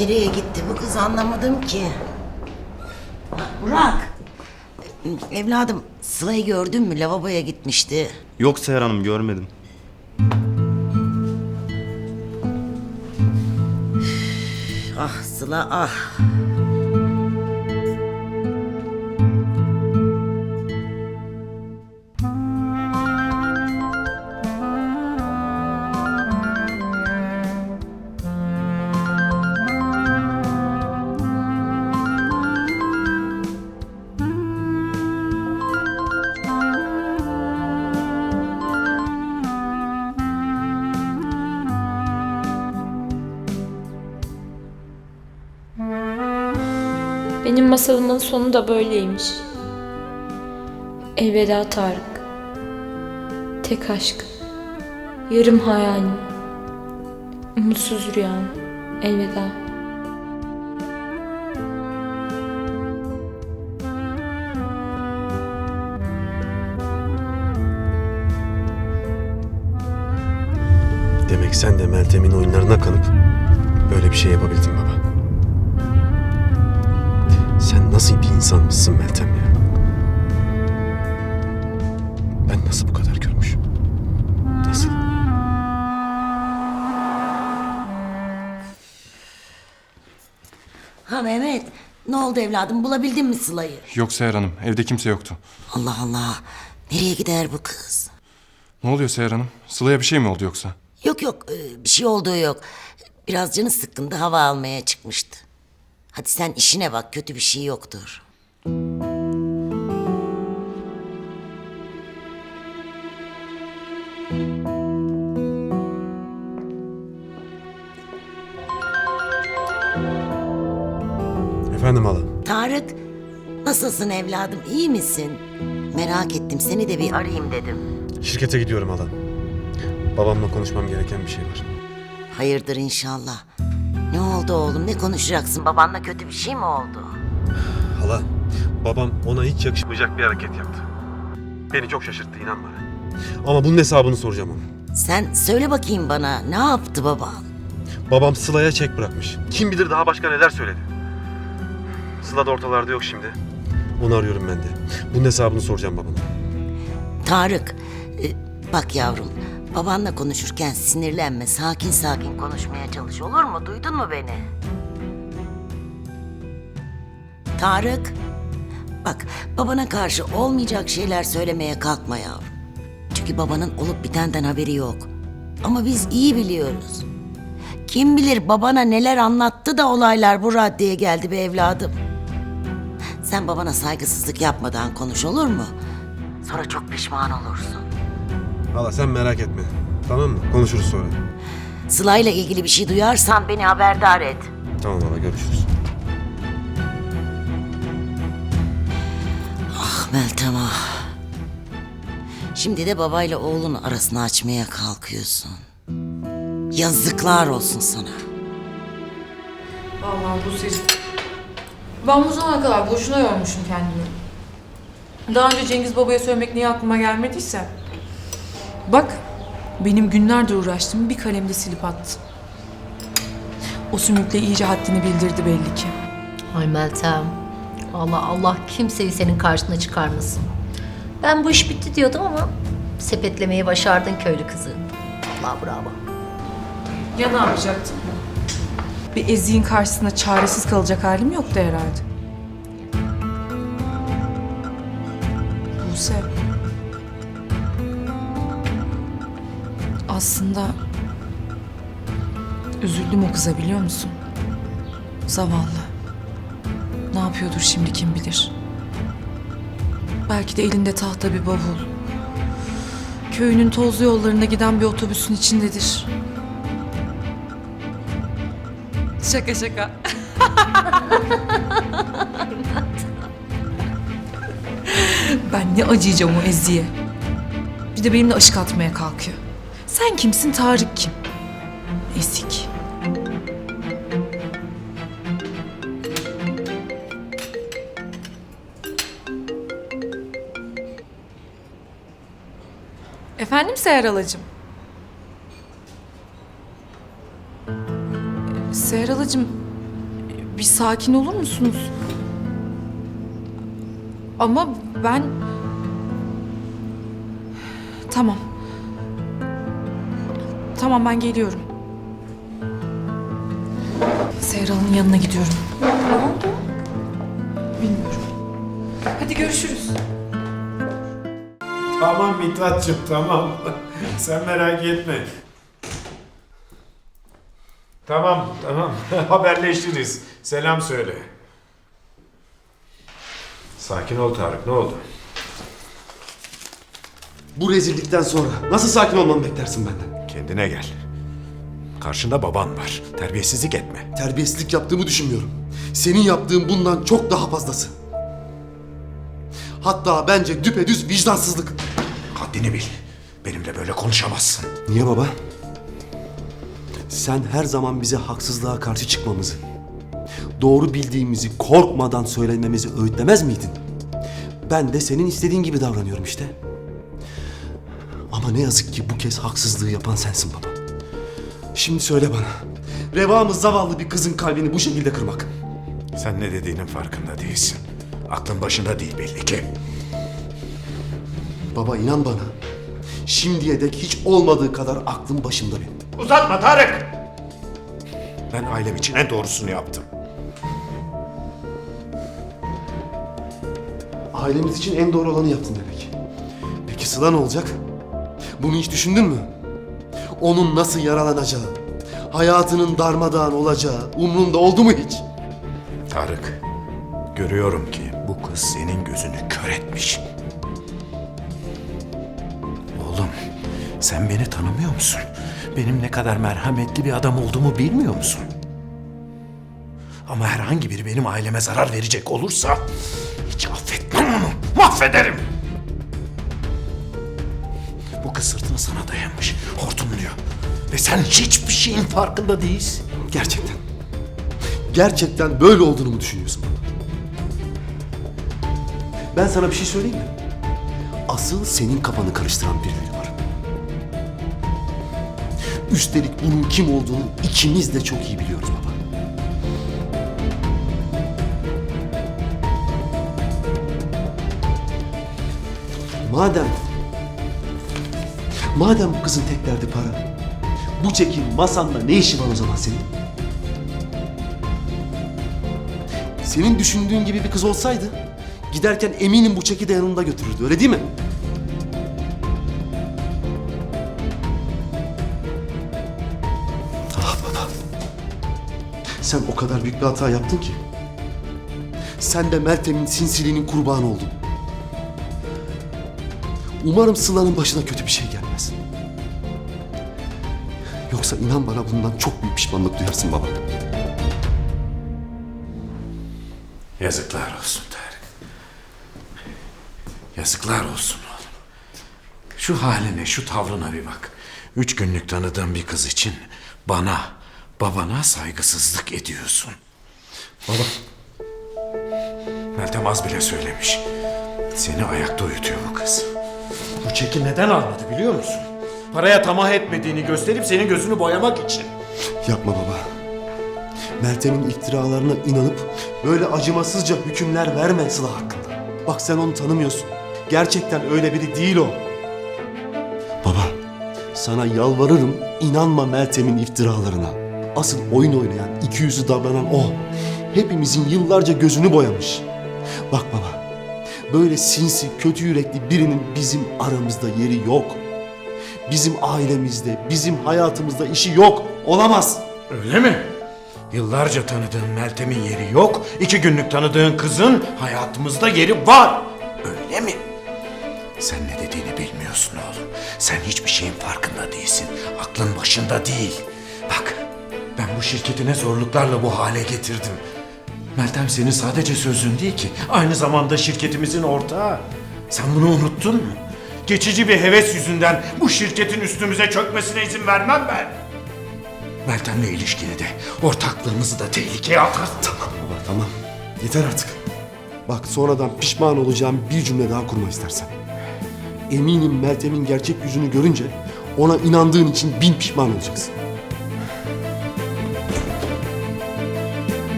Nereye gitti bu kız anlamadım ki. Burak. Evladım Sıla'yı gördün mü? Lavaboya gitmişti. Yok Seher Hanım görmedim. Ah Sıla ah. Benim masalımın sonu da böyleymiş. Elveda Tarık. Tek aşk. Yarım hayalim. Umutsuz rüyam. Elveda. Demek sen de Meltem'in oyunlarına kanıp böyle bir şey yapabildin baba. Nasıl bir insanmışsın Meltem ya? Ben nasıl bu kadar görmüşüm? Nasıl? Ha Mehmet ne oldu evladım bulabildin mi Sıla'yı? Yok Seher Hanım, evde kimse yoktu. Allah Allah. Nereye gider bu kız? Ne oluyor Seher Hanım? Sıla'ya bir şey mi oldu yoksa? Yok yok e, bir şey olduğu yok. Biraz canı sıkkındı hava almaya çıkmıştı. Hadi sen işine bak kötü bir şey yoktur. Efendim hala. Tarık nasılsın evladım iyi misin? Merak ettim seni de bir arayayım dedim. Şirkete gidiyorum hala. Babamla konuşmam gereken bir şey var. Hayırdır inşallah. Oldu oğlum ne konuşacaksın babanla kötü bir şey mi oldu? Hala, babam ona hiç yakışmayacak bir hareket yaptı. Beni çok şaşırttı inan bana. Ama bunun hesabını soracağım ona. Sen söyle bakayım bana ne yaptı baban? Babam Sıla'ya çek bırakmış. Kim bilir daha başka neler söyledi. Sıla da ortalarda yok şimdi. Onu arıyorum ben de. Bunun hesabını soracağım babama. Tarık e, bak yavrum babanla konuşurken sinirlenme sakin sakin konuşmaya çalış olur mu duydun mu beni? Tarık bak babana karşı olmayacak şeyler söylemeye kalkma yavrum. Çünkü babanın olup bitenden haberi yok. Ama biz iyi biliyoruz. Kim bilir babana neler anlattı da olaylar bu raddeye geldi be evladım. Sen babana saygısızlık yapmadan konuş olur mu? Sonra çok pişman olursun. Hala sen merak etme. Tamam mı? Konuşuruz sonra. Sıla'yla ilgili bir şey duyarsan beni haberdar et. Tamam hala görüşürüz. Ah Meltem ah. Şimdi de babayla oğlun arasını açmaya kalkıyorsun. Yazıklar olsun sana. Vallahi bu ses. Ben bu zamana kadar boşuna yormuşum kendimi. Daha önce Cengiz Baba'ya söylemek niye aklıma gelmediyse. Bak, benim günlerdir uğraştığımı bir kalemde silip attı. O sümükle iyice haddini bildirdi belli ki. Ay Meltem. Allah Allah kimseyi senin karşına çıkarmasın. Ben bu iş bitti diyordum ama sepetlemeyi başardın köylü kızı. Allah bravo. Ya ne yapacaktım? Bir eziğin karşısında çaresiz kalacak halim yoktu herhalde. Buse. Aslında üzüldüm o kıza biliyor musun? Zavallı. Ne yapıyordur şimdi kim bilir. Belki de elinde tahta bir bavul. Köyünün tozlu yollarında giden bir otobüsün içindedir. Şaka şaka. ben ne acıyacağım o Ezgi'ye. Bir de benimle aşık atmaya kalkıyor. Sen kimsin Tarık kim? Ezik. Efendim Seher Alacığım? Seher Alacığım, bir sakin olur musunuz? Ama ben... Tamam. Tamam ben geliyorum. Seyra'nın yanına gidiyorum. Ne oldu? Bilmiyorum. Hadi görüşürüz. Tamam Mithat'cığım tamam. Sen merak etme. Tamam tamam haberleşiriz. Selam söyle. Sakin ol Tarık ne oldu? Bu rezillikten sonra nasıl sakin olmamı beklersin benden? Kendine gel. Karşında baban var. Terbiyesizlik etme. Terbiyesizlik yaptığımı düşünmüyorum. Senin yaptığın bundan çok daha fazlası. Hatta bence düpedüz vicdansızlık. Haddini bil. Benimle böyle konuşamazsın. Niye baba? Sen her zaman bize haksızlığa karşı çıkmamızı, doğru bildiğimizi korkmadan söylememizi öğütlemez miydin? Ben de senin istediğin gibi davranıyorum işte. Ama ne yazık ki bu kez haksızlığı yapan sensin baba. Şimdi söyle bana. Revamız zavallı bir kızın kalbini bu şekilde kırmak. Sen ne dediğinin farkında değilsin. Aklın başında değil belli ki. Baba inan bana. Şimdiye dek hiç olmadığı kadar aklım başımda benim. Uzatma Tarık! Ben ailem için en doğrusunu yaptım. Ailemiz için en doğru olanı yaptın demek. Peki Sıla ne olacak? Bunu hiç düşündün mü? Onun nasıl yaralanacağı, hayatının darmadağın olacağı umrunda oldu mu hiç? Tarık, görüyorum ki bu kız senin gözünü kör etmiş. Oğlum, sen beni tanımıyor musun? Benim ne kadar merhametli bir adam olduğumu bilmiyor musun? Ama herhangi biri benim aileme zarar verecek olursa hiç affetmem onu. Mahvederim. Sana dayamış, hortumluyor. Ve sen hiçbir şeyin farkında değilsin. Gerçekten. Gerçekten böyle olduğunu mu düşünüyorsun? Ben sana bir şey söyleyeyim mi? Asıl senin kafanı karıştıran birileri var. Üstelik bunun kim olduğunu ikimiz de çok iyi biliyoruz baba. Madem Madem bu kızın tek derdi para, bu çekin masanda ne işi var o zaman senin? Senin düşündüğün gibi bir kız olsaydı, giderken eminim bu çeki de yanında götürürdü, öyle değil mi? Ah baba. Sen o kadar büyük bir hata yaptın ki. Sen de Meltem'in sinsiliğinin kurbanı oldun. Umarım Sıla'nın başına kötü bir şey gelmez. Yoksa inan bana bundan çok büyük pişmanlık duyarsın baba. Yazıklar olsun Tarık. Yazıklar olsun oğlum. Şu haline, şu tavrına bir bak. Üç günlük tanıdığım bir kız için bana, babana saygısızlık ediyorsun. Baba, Meltem az bile söylemiş. Seni ayakta uyutuyor bu kız. Bu çeki neden almadı biliyor musun? Paraya tamah etmediğini gösterip senin gözünü boyamak için. yapma baba. Meltem'in iftiralarına inanıp böyle acımasızca hükümler verme Sıla hakkında. Bak sen onu tanımıyorsun. Gerçekten öyle biri değil o. Baba, sana yalvarırım inanma Meltem'in iftiralarına. Asıl oyun oynayan, iki yüzlü davranan o. Hepimizin yıllarca gözünü boyamış. Bak baba, böyle sinsi, kötü yürekli birinin bizim aramızda yeri yok. Bizim ailemizde, bizim hayatımızda işi yok. Olamaz. Öyle mi? Yıllarca tanıdığın Meltem'in yeri yok. iki günlük tanıdığın kızın hayatımızda yeri var. Öyle mi? Sen ne dediğini bilmiyorsun oğlum. Sen hiçbir şeyin farkında değilsin. Aklın başında değil. Bak, ben bu şirketi ne zorluklarla bu hale getirdim. Meltem senin sadece sözün değil ki. Aynı zamanda şirketimizin ortağı. Sen bunu unuttun mu? Geçici bir heves yüzünden bu şirketin üstümüze çökmesine izin vermem ben. Meltem'le ilişkini de, ortaklığımızı da tehlikeye atar. Tamam baba tamam. Yeter artık. Bak sonradan pişman olacağım bir cümle daha kurma istersen. Eminim Meltem'in gerçek yüzünü görünce ona inandığın için bin pişman olacaksın.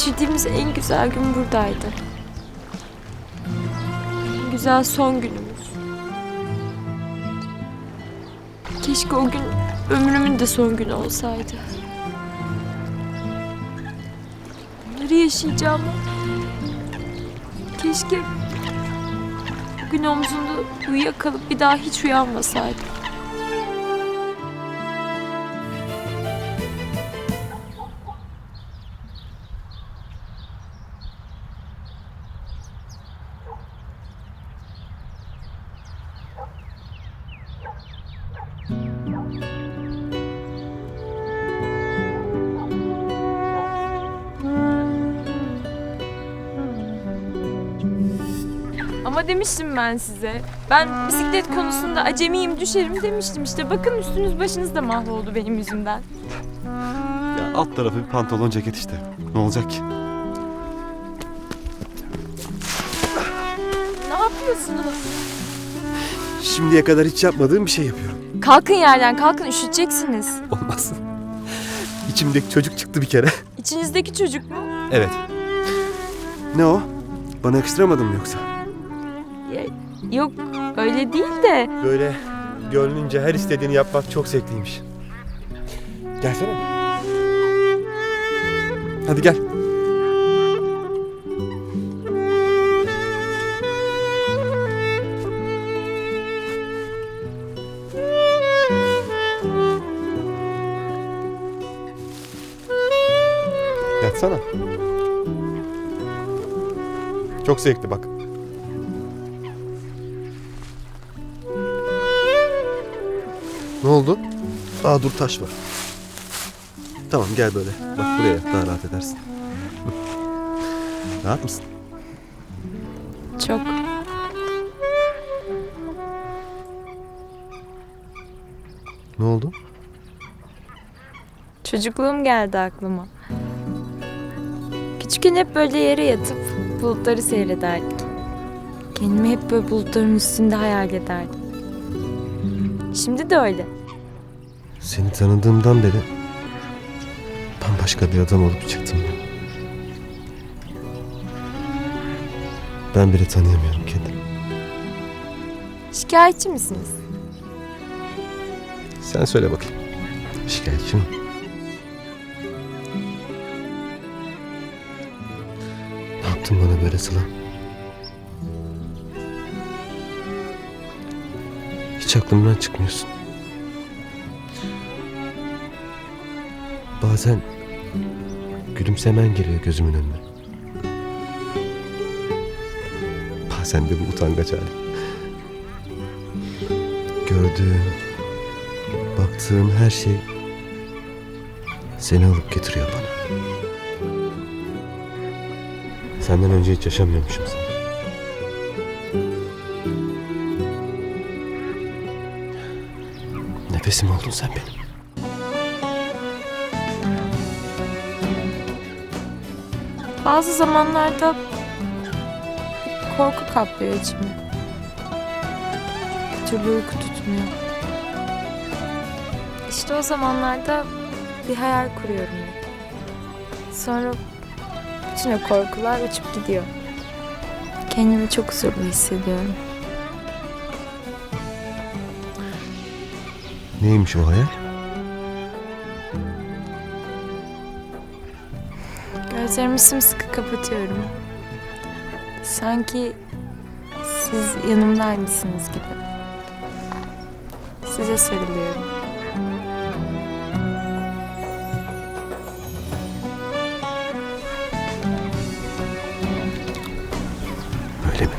Geçirdiğimiz en güzel gün buradaydı. En güzel son günümüz. Keşke o gün ömrümün de son günü olsaydı. Bunları yaşayacağım. Keşke bugün omzunda uyuyakalıp bir daha hiç uyanmasaydım. Demiştim ben size. Ben bisiklet konusunda acemiyim düşerim demiştim işte. Bakın üstünüz başınız da mahvoldu benim yüzümden. Ya alt tarafı bir pantolon ceket işte. Ne olacak ki? Ne yapıyorsunuz? Şimdiye kadar hiç yapmadığım bir şey yapıyorum. Kalkın yerden kalkın üşüteceksiniz. Olmaz. İçimdeki çocuk çıktı bir kere. İçinizdeki çocuk mu? Evet. Ne o? Bana yakıştıramadın mı yoksa? Yok öyle değil de. Böyle gönlünce her istediğini yapmak çok zevkliymiş. Gelsene. Hadi gel. Yatsana. Çok zevkli bak. Oldu? Aa dur taş var. Tamam gel böyle. Bak buraya yat, daha rahat edersin. Rahat mısın? Çok. Ne oldu? Çocukluğum geldi aklıma. Küçükken hep böyle yere yatıp bulutları seyrederdik. Kendimi hep böyle bulutların üstünde hayal ederdim. Şimdi de öyle. Seni tanıdığımdan beri bambaşka bir adam olup çıktım ben. Ben bile tanıyamıyorum kendimi. Şikayetçi misiniz? Sen söyle bakayım. Şikayetçi mi? Ne yaptın bana böyle Sıla? Hiç aklımdan çıkmıyorsun. Bazen gülümsemen geliyor gözümün önüne. Bazen de bu utangaç hali. Gördüğüm, baktığım her şey seni alıp getiriyor bana. Senden önce hiç yaşamıyormuşum sen. Nefesim oldun sen benim. Bazı zamanlarda korku kaplıyor içimi. Bir türlü uyku tutmuyor. İşte o zamanlarda bir hayal kuruyorum. Sonra bütün o korkular uçup gidiyor. Kendimi çok huzurlu hissediyorum. Neymiş o hayal? Gözlerimi sımsıkı kapatıyorum. Sanki siz yanımdaymışsınız gibi. Size sarılıyorum. Öyle mi?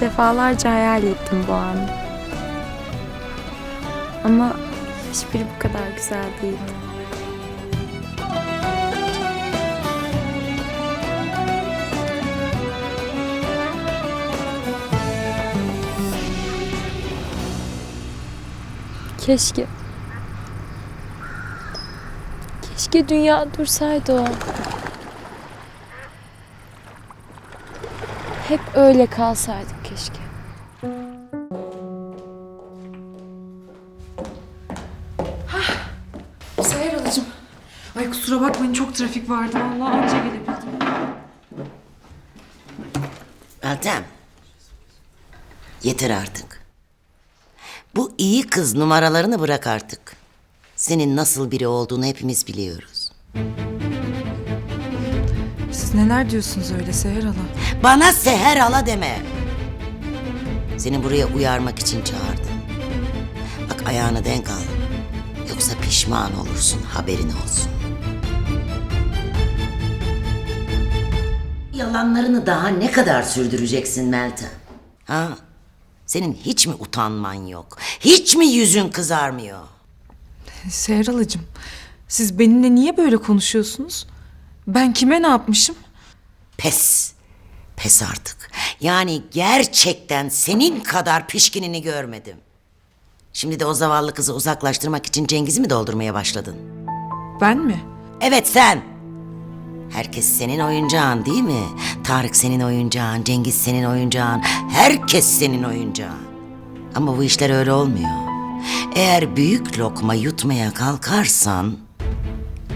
Defalarca hayal ettim bu anı. Ama hiçbiri bu kadar güzel değildi. Keşke. Keşke dünya dursaydı o. Hep öyle kalsaydık Ay kusura bakmayın çok trafik vardı. Vallahi anca gelebildim. Meltem. Yeter artık. Bu iyi kız numaralarını bırak artık. Senin nasıl biri olduğunu hepimiz biliyoruz. Siz neler diyorsunuz öyle Seher Hala? Bana seher ala deme. Seni buraya uyarmak için çağırdım. Bak ayağını denk al. Yoksa pişman olursun haberin olsun. Yalanlarını daha ne kadar sürdüreceksin Meltem? Ha? Senin hiç mi utanman yok? Hiç mi yüzün kızarmıyor? Seher Halacığım, siz benimle niye böyle konuşuyorsunuz? Ben kime ne yapmışım? Pes. Pes artık. Yani gerçekten senin kadar pişkinini görmedim. Şimdi de o zavallı kızı uzaklaştırmak için Cengiz'i mi doldurmaya başladın? Ben mi? Evet sen. Herkes senin oyuncağın değil mi? Tarık senin oyuncağın, Cengiz senin oyuncağın, herkes senin oyuncağın. Ama bu işler öyle olmuyor. Eğer büyük lokma yutmaya kalkarsan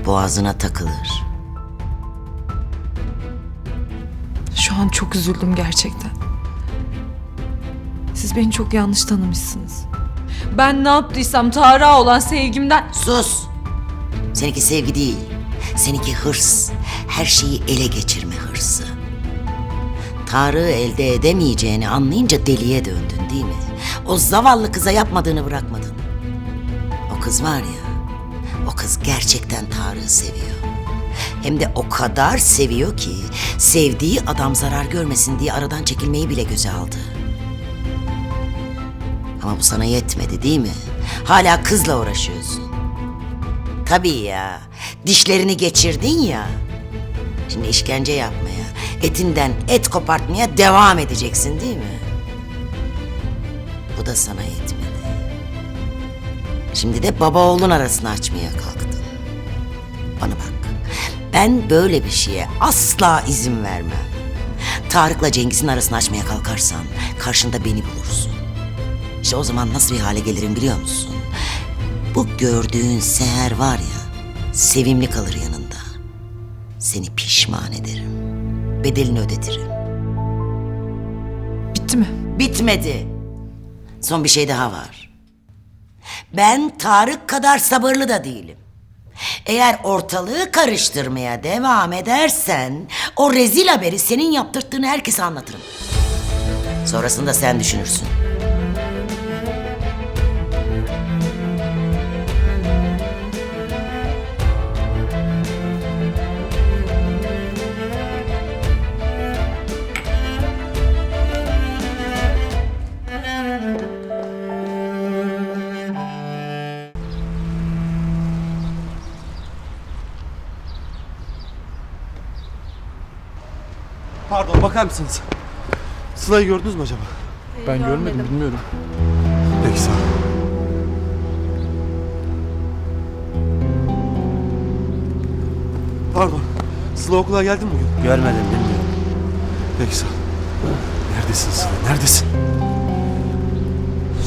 boğazına takılır. Şu an çok üzüldüm gerçekten. Siz beni çok yanlış tanımışsınız. Ben ne yaptıysam Tarık'a olan sevgimden... Sus! Seninki sevgi değil. Seninki hırs. Her şeyi ele geçirme hırsı. Tarık'ı elde edemeyeceğini anlayınca deliye döndün değil mi? O zavallı kıza yapmadığını bırakmadın. O kız var ya, o kız gerçekten Tarık'ı seviyor. Hem de o kadar seviyor ki sevdiği adam zarar görmesin diye aradan çekilmeyi bile göze aldı. Ama bu sana yetmedi değil mi? Hala kızla uğraşıyorsun. Tabii ya. Dişlerini geçirdin ya. Şimdi işkence yapmaya, etinden et kopartmaya devam edeceksin değil mi? Bu da sana yetmedi. Şimdi de baba oğlun arasını açmaya kalktın. Bana bak. Ben böyle bir şeye asla izin vermem. Tarık'la Cengiz'in arasını açmaya kalkarsan karşında beni bulursun. İşte o zaman nasıl bir hale gelirim biliyor musun? Bu gördüğün seher var ya, sevimli kalır yanında. Seni pişman ederim. Bedelini ödetirim. Bitti mi? Bitmedi. Son bir şey daha var. Ben Tarık kadar sabırlı da değilim. Eğer ortalığı karıştırmaya devam edersen o rezil haberi senin yaptırttığını herkese anlatırım. Sonrasında sen düşünürsün. Pardon bakar mısınız? Sıla'yı gördünüz mü acaba? Ben görmedim bilmiyorum. Peki sağ ol. Pardon. Sıla okula geldi mi bugün? Görmedim bilmiyorum. Peki sağ ol. Neredesin Sıla? Neredesin?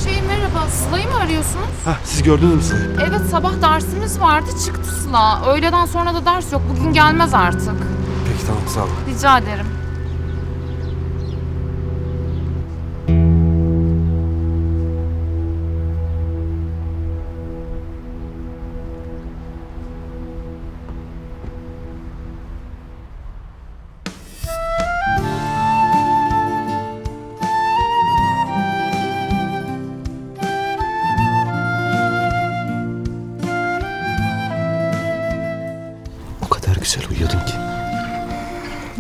Şey merhaba, Sıla'yı mı arıyorsunuz? Hah siz gördünüz mü Sıla'yı? Evet sabah dersimiz vardı çıktı Sıla. Öğleden sonra da ders yok. Bugün gelmez artık. Peki tamam sağ ol. Rica ederim.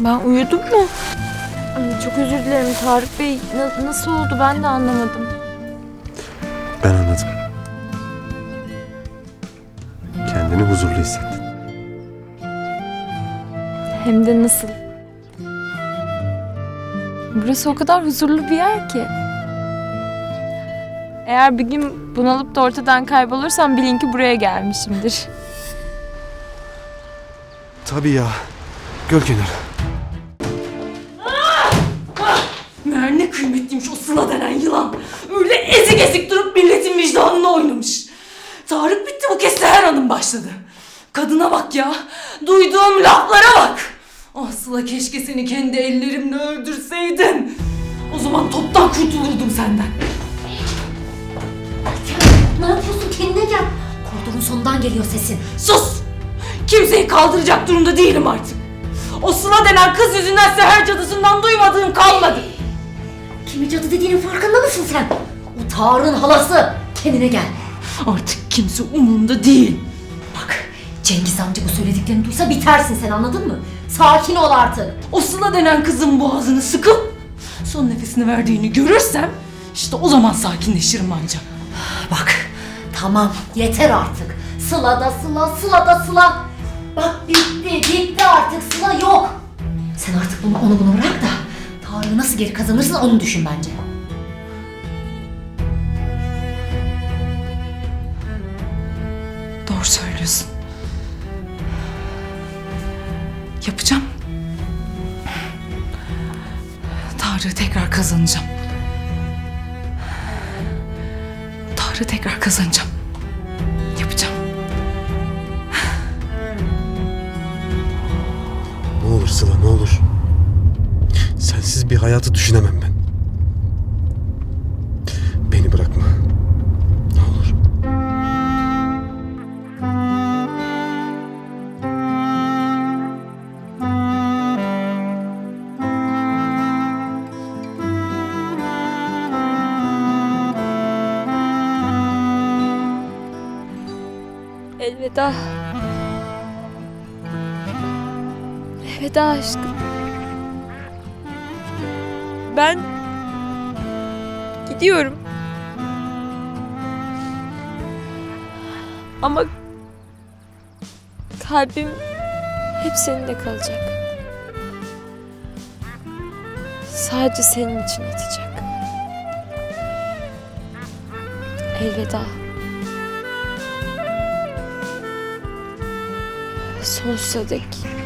Ben uyudum mu? Ay, çok özür dilerim Tarık Bey. Na- nasıl oldu ben de anlamadım. Ben anladım. Kendini huzurlu hissettin. Hem de nasıl? Burası o kadar huzurlu bir yer ki. Eğer bir gün bunalıp da ortadan kaybolursam bilin ki buraya gelmişimdir. Tabii ya. Göl kenarı. Kıymetliymiş o Sıla denen yılan. Öyle ezik ezik durup milletin vicdanını oynamış. Tarık bitti bu kez Seher Hanım başladı. Kadına bak ya. Duyduğum laflara bak. Ah Sıla keşke seni kendi ellerimle öldürseydim. O zaman toptan kurtulurdum senden. Ne yapıyorsun? Kendine gel. Koridorun sonundan geliyor sesin. Sus! Kimseyi kaldıracak durumda değilim artık. O Sıla denen kız yüzünden seher cadısından duymadığım kalmadı. Kimi cadı dediğinin farkında mısın sen? O Tarık'ın halası. Kendine gel. Artık kimse umurumda değil. Bak Cengiz amca bu söylediklerini duysa bitersin sen anladın mı? Sakin ol artık. O Sıla denen kızın boğazını sıkıp son nefesini verdiğini görürsem işte o zaman sakinleşirim ancak. Bak tamam yeter artık. Sıla da Sıla, Sıla da Sıla. Bak bitti, bitti artık Sıla yok. Sen artık bunu onu bunu bırak da Tarık'ı nasıl geri kazanırsın onu düşün bence. Doğru söylüyorsun. Yapacağım. Tarık'ı tekrar kazanacağım. Tarık'ı tekrar kazanacağım. Yapacağım. Ne olur Sıla ne olur. Sensiz bir hayatı düşünemem ben. Beni bırakma. Ne olur. Elveda. Elveda aşkım. Ben gidiyorum. Ama kalbim hep seninle kalacak. Sadece senin için atacak. Elveda. Sonsuza dek.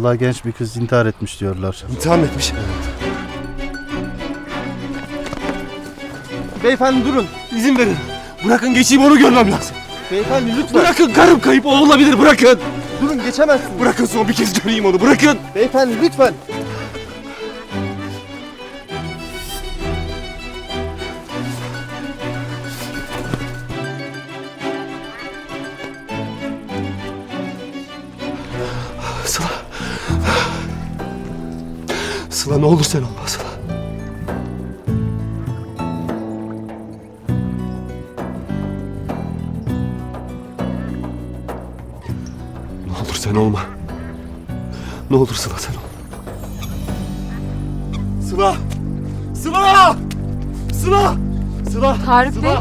Vallahi genç bir kız intihar etmiş diyorlar. İntihar mı etmiş? Beyefendi durun. izin verin. Bırakın geçeyim onu görmem lazım. Beyefendi lütfen. Bırakın karım kayıp o olabilir bırakın. Durun geçemezsiniz. Bırakın son bir kez göreyim onu bırakın. Beyefendi lütfen. Ne olur sen olma Sıla. Ne olur sen olma. Ne olur Sıla sen olma. Sıla! Sıla! Sıla! Sıla! Tarık Sıla! Bey.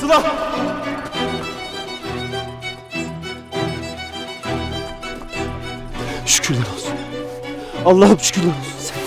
Sıla! Şükürler olsun. Allah'ım şükürler olsun. Sen